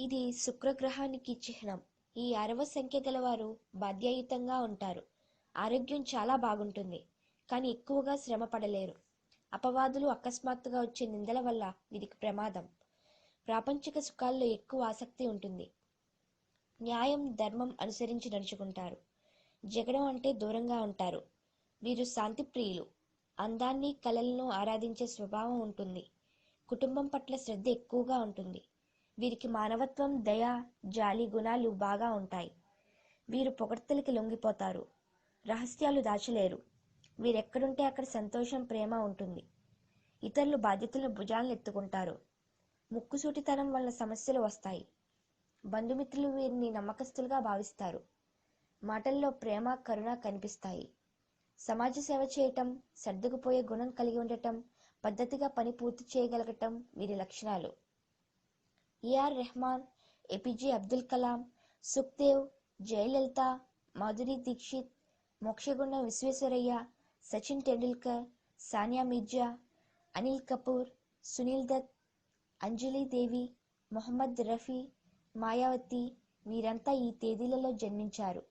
ఇది శుక్రగ్రహానికి చిహ్నం. ఈ ఆరవ సంఖ్య గలవారు బాధ్యాయుతంగా ఉంటారు. ఆరోగ్యం చాలా బాగుంటుంది కానీ ఎక్కువగా శ్రమ పడలేరు. అపవాదులు అకస్మాత్తుగా వచ్చే నిందల వల్ల వీరికి ప్రమాదం. ప్రాపంచిక సుఖాల్లో ఎక్కువ ఆసక్తి ఉంటుంది. న్యాయం ధర్మం అనుసరించి నడుచుకుంటారు. జగడం అంటే దూరంగా ఉంటారు. వీరు శాంతి ప్రియులు అందాన్ని కళలను ఆరాధించే స్వభావం ఉంటుంది. కుటుంబం పట్ల శ్రద్ధ ఎక్కువగా ఉంటుంది. వీరికి మానవత్వం దయ జాలి గుణాలు బాగా ఉంటాయి. వీరు పొగడ్తలకి లొంగిపోతారు. రహస్యాలు దాచలేరు. వీరెక్కడుంటే అక్కడ సంతోషం ప్రేమ ఉంటుంది. ఇతరులు బాధ్యతలను భుజాలను ఎత్తుకుంటారు. ముక్కుసూటితనం వల్ల సమస్యలు వస్తాయి. బంధుమిత్రులు వీరిని నమ్మకస్తులుగా భావిస్తారు. మాటల్లో ప్రేమ కరుణ కనిపిస్తాయి. సమాజ సేవ చేయటం సర్దుకుపోయే గుణం కలిగి ఉండటం పద్ధతిగా పని పూర్తి చేయగలగటం వీరి లక్షణాలు. ఏఆర్ రెహమాన్ ఏపీజే అబ్దుల్ కలాం సుఖ్దేవ్ జయలలిత మాధురి దీక్షిత్ మోక్షగుండ విశ్వేశ్వరయ్య సచిన్ టెండూల్కర్ సానియా మిర్జా అనిల్ కపూర్ సునీల్ దత్ అంజలి దేవి మొహమ్మద్ రఫీ మాయావతి వీరంతా ఈ తేదీలలో జన్మించారు.